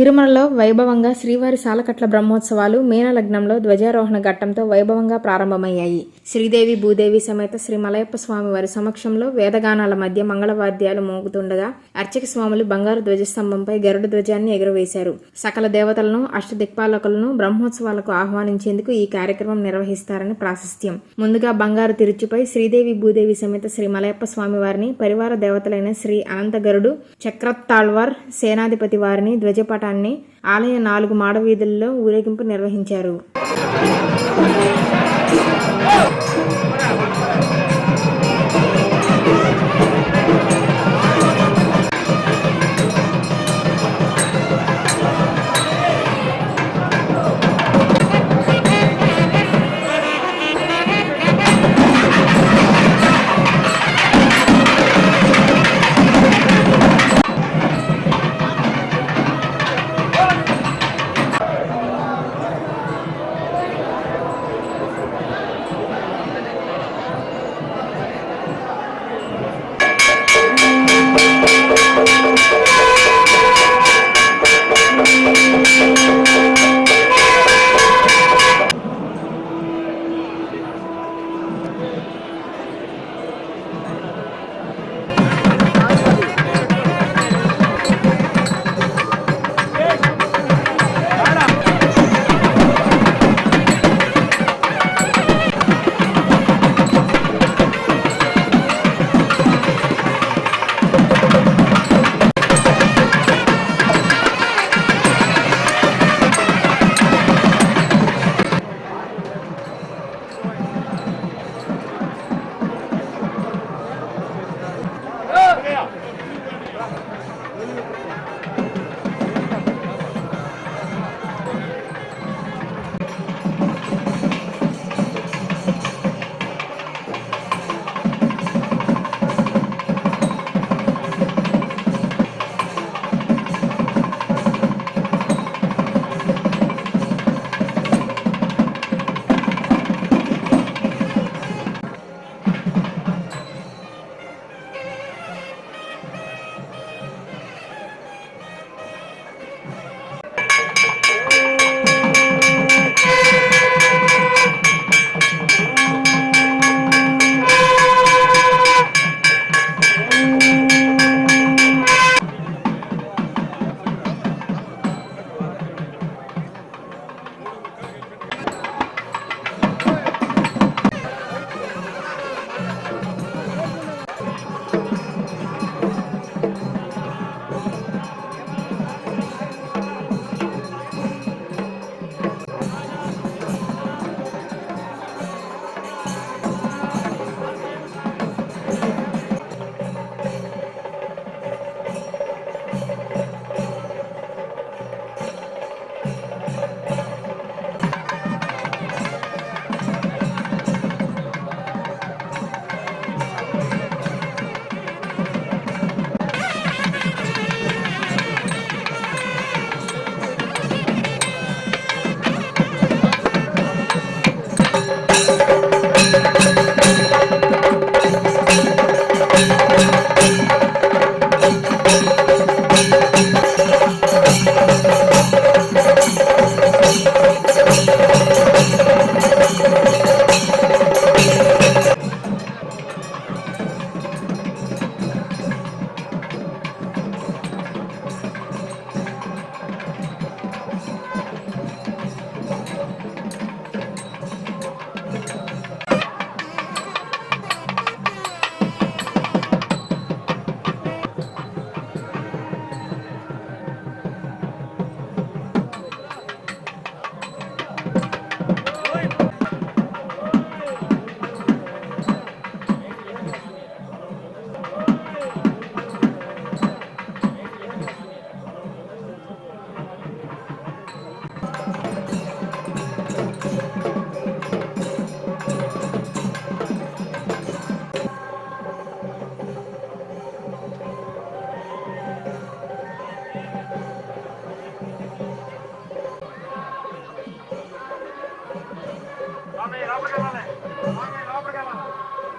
తిరుమలలో వైభవంగా శ్రీవారి సాలకట్ల బ్రహ్మోత్సవాలు మీన లగ్నంలో ధ్వజారోహణ ఘట్టంతో వైభవంగా ప్రారంభమయ్యాయి. శ్రీదేవి భూదేవి సమేత శ్రీ మలయప్ప స్వామి వారి సమక్షంలో వేదగానాల మధ్య మంగళవాద్యాలు మోగుతుండగా అర్చక స్వాములు బంగారు ధ్వజస్తంభంపై గరుడ ధ్వజాన్ని ఎగురవేశారు. సకల దేవతలను అష్టదిక్పాలకులను బ్రహ్మోత్సవాలకు ఆహ్వానించేందుకు ఈ కార్యక్రమం నిర్వహిస్తారని ప్రాశస్త్యం. ముందుగా బంగారు తిరుచుపై శ్రీదేవి భూదేవి సమేత శ్రీ మలయప్ప స్వామి వారిని పరివార దేవతలైన శ్రీ అనంతగరుడు చక్రత్తాళ్వార్ సేనాధిపతి వారిని ధ్వజపటాన్ని ఆలయ నాలుగు మాడవీధుల్లో ఊరేగింపు నిర్వహించారు.